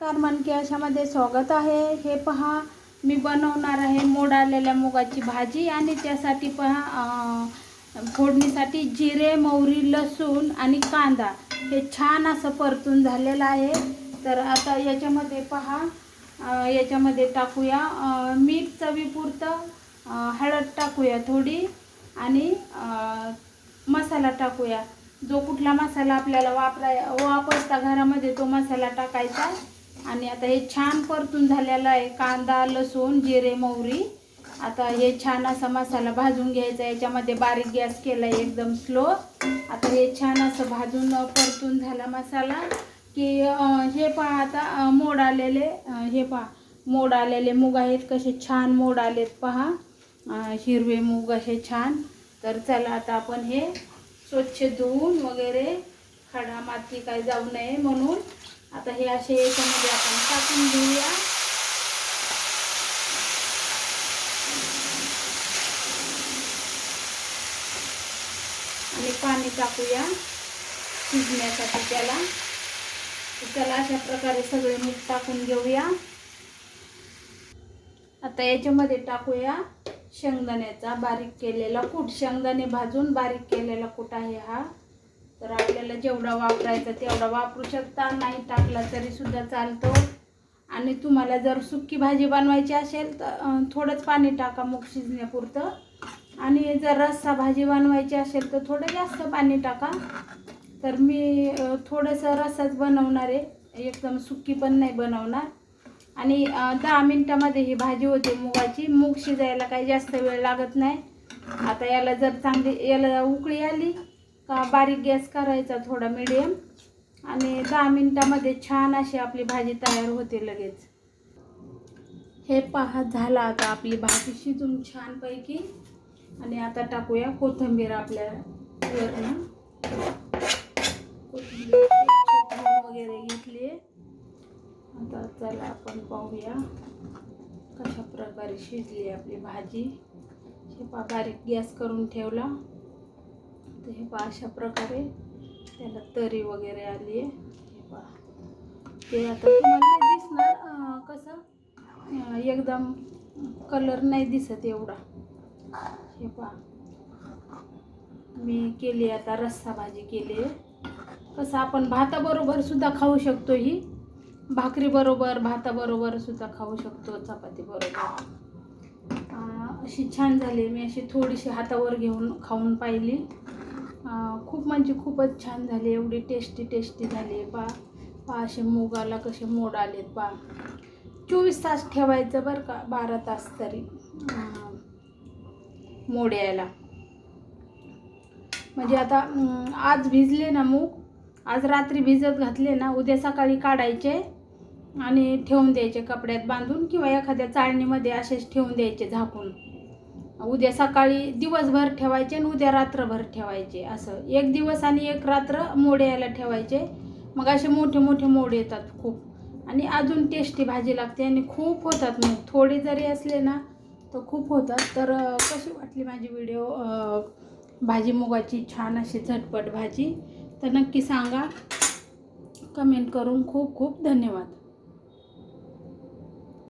नमस्कार मनकी अशामध्ये स्वागत आहे. हे पहा मी बनवणार आहे मोडालेल्या मुगाची भाजी आणि त्यासाठी पहा फोडणीसाठी जिरे मोहरी लसूण आणि कांदा. हे छान असं परतून झालेलं आहे. तर आता याच्यामध्ये पहा याच्यामध्ये टाकूया. मीठ चवीपुरतं हळद टाकूया थोडी आणि मसाला टाकूया. जो कुठला मसाला आपल्याला वापराय वापरता घरामध्ये तो मसाला टाकायचा. आणि आता हे छान परतून झालेलं आहे कांदा लसूण जिरे मोहरी. आता हे छान असा मसाला भाजून घ्यायचा याच्यामध्ये बारीक गॅस केला आहे एकदम स्लो. आता हे छान असं भाजून परतून झाला मसाला. की हे पहा आता मोड आलेले हे पहा मोड आलेले मूग आहेत. कसे छान मोड आलेत पहा. हिरवे मूग असे छान. तर चला आता आपण हे स्वच्छ धुवून वगैरे खडा माती काय जाऊ नये म्हणून आता हे असे याच्यामध्ये आपण टाकून घेऊया. आणि पाणी टाकूया शिजण्यासाठी त्याला. त्याला अशा प्रकारे सगळे मीठ टाकून घेऊया. आता याच्यामध्ये टाकूया शेंगदाण्याचा बारीक केलेला कूट. शेंगदाणे भाजून बारीक केलेला कूट आहे हा. तर आपल्याला जेवढा वापरायचा तेवढा वापरू शकता. नाही टाकला तरी सुद्धा चालतो. आणि तुम्हाला जर सुक्की भाजी बनवायची असेल तर थोडंच पाणी टाका मूग शिजण्यापुरतं. आणि जर रस्सा भाजी बनवायची असेल तर थोडं जास्त पाणी टाका. तर मी थोडंसं रस्साच बनवणार आहे. एकदम सुक्की पण नाही बनवणार. आणि दहा मिनटामध्ये ही भाजी होते मुगाची. मूग शिजायला काही जास्त वेळ लागत नाही. आता याला जर चांगली याला उकळी आली का बारीक गॅस करायचा थोडा मिडियम आणि दहा मिनटामध्ये छान अशी आपली भाजी तयार होते लगेच. हे पहा झाला आता आपली भाजी शिजून छानपैकी. आणि आता टाकूया कोथिंबीर आपल्या वरनं. कोथिंबीर वगैरे घेतली आता चला आपण पाहूया कशा प्रकारे शिजली आपली भाजी. हे पहा बारीक गॅस करून ठेवला. तर हे पहा अशा प्रकारे त्याला तरी वगैरे आली आहे. हे पहा. ते आता तुम्हाला दिसणार कसं एकदम कलर नाही दिसत एवढा. हे पहा. मी केली आता रस्सा भाजी केली आहे. कसं आपण भाताबरोबर सुद्धा खाऊ शकतो ही. भाकरीबरोबर भाताबरोबर सुद्धा खाऊ शकतो चपाती बरोबर अशी छान झाली मी अशी थोडीशी हातावर घेऊन खाऊन पाहिली. खूप म्हणजे खूपच छान झाली एवढी टेस्टी टेस्टी झाली पा पा असे मुगाला कसे मोड आलेत पा चोवीस तास ठेवायचं बरं का बारा तास तरी. मोड यायला. म्हणजे आता आज भिजले ना मूग आज रात्री भिजत घातले ना उद्या सकाळी काढायचे आणि ठेवून द्यायचे कपड्यात बांधून किंवा एखाद्या चाळणीमध्ये असेच ठेवून द्यायचे झाकून. उद्या सकाळी दिवसभर ठेवायचे आणि उद्या रात्रभर ठेवायचे असं. एक दिवस आणि एक रात्र मोड यायला ठेवायचे. मग असे मोठे मोठे मोड येतात खूप. आणि अजून टेस्टी भाजी लागते आणि खूप होतात मग. थोडे जरी असले ना तर खूप होतात. तर कशी वाटली माझी व्हिडिओ? भाजी मुगाची छान अशी झटपट भाजी. तर नक्की सांगा. कमेंट करून खूप खूप धन्यवाद.